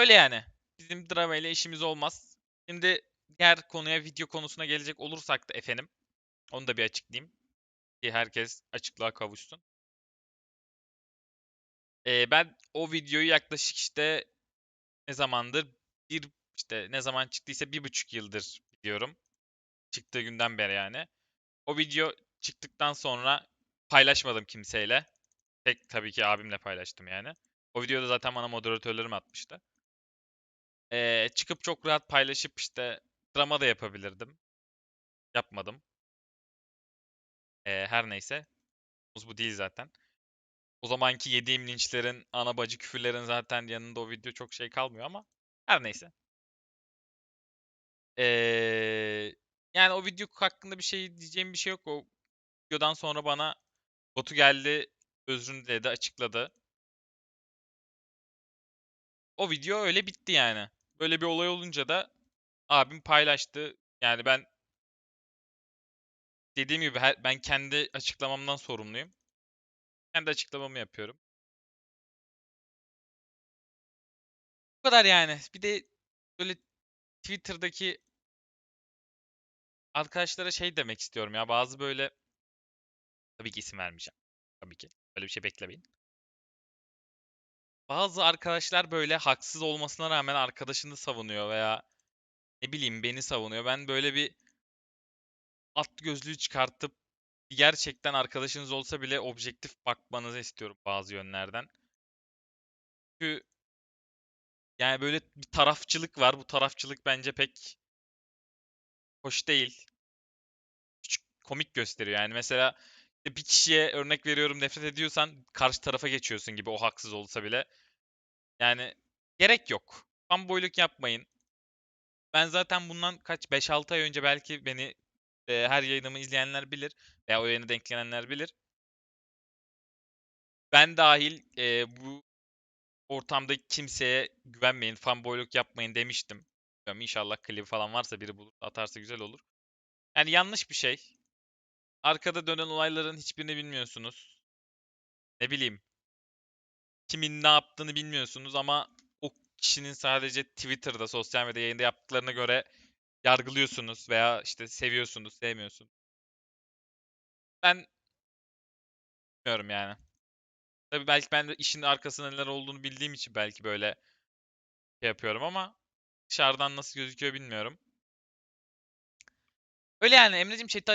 Öyle yani. Bizim drama ile işimiz olmaz. Şimdi diğer konuya video konusuna gelecek olursak da efendim. Onu da bir açıklayayım. Ki herkes açıklığa kavuşsun. Ee, ben o videoyu yaklaşık işte ne zamandır bir işte ne zaman çıktıysa bir buçuk yıldır biliyorum. Çıktığı günden beri yani. O video çıktıktan sonra paylaşmadım kimseyle. Tek tabii ki abimle paylaştım yani. O videoda zaten bana moderatörlerim atmıştı. Ee, çıkıp çok rahat paylaşıp işte drama da yapabilirdim. Yapmadım. Ee, her neyse. Bu değil zaten. O zamanki yediğim linçlerin, ana bacı küfürlerin zaten yanında o video çok şey kalmıyor ama her neyse. Ee, yani o video hakkında bir şey diyeceğim bir şey yok. O videodan sonra bana Batu geldi, özrünü diledi, açıkladı. O video öyle bitti yani. Böyle bir olay olunca da abim paylaştı. Yani ben dediğim gibi her- ben kendi açıklamamdan sorumluyum. Kendi açıklamamı yapıyorum. Bu kadar yani. Bir de böyle Twitter'daki arkadaşlara şey demek istiyorum ya. Bazı böyle tabii ki isim vermeyeceğim. Tabii ki. Öyle bir şey beklemeyin. Bazı arkadaşlar böyle haksız olmasına rağmen arkadaşını savunuyor veya ne bileyim beni savunuyor. Ben böyle bir at gözlüğü çıkartıp gerçekten arkadaşınız olsa bile objektif bakmanızı istiyorum bazı yönlerden. Çünkü yani böyle bir tarafçılık var. Bu tarafçılık bence pek hoş değil. Küçük komik gösteriyor. Yani mesela bir kişiye örnek veriyorum nefret ediyorsan karşı tarafa geçiyorsun gibi o haksız olsa bile. Yani gerek yok. Fanboyluk yapmayın. Ben zaten bundan kaç 5-6 ay önce belki beni e, her yayınımı izleyenler bilir veya o yayına denk gelenler bilir. Ben dahil e, bu ortamda kimseye güvenmeyin, fanboyluk yapmayın demiştim. Bilmiyorum, İnşallah klibi falan varsa biri bulur, atarsa güzel olur. Yani yanlış bir şey. Arkada dönen olayların hiçbirini bilmiyorsunuz. Ne bileyim. Kimin ne yaptığını bilmiyorsunuz ama o kişinin sadece Twitter'da, sosyal medya yayında yaptıklarına göre yargılıyorsunuz veya işte seviyorsunuz, sevmiyorsunuz. Ben bilmiyorum yani. Tabii belki ben de işin arkasında neler olduğunu bildiğim için belki böyle şey yapıyorum ama dışarıdan nasıl gözüküyor bilmiyorum. Öyle yani Emre'cim chat'i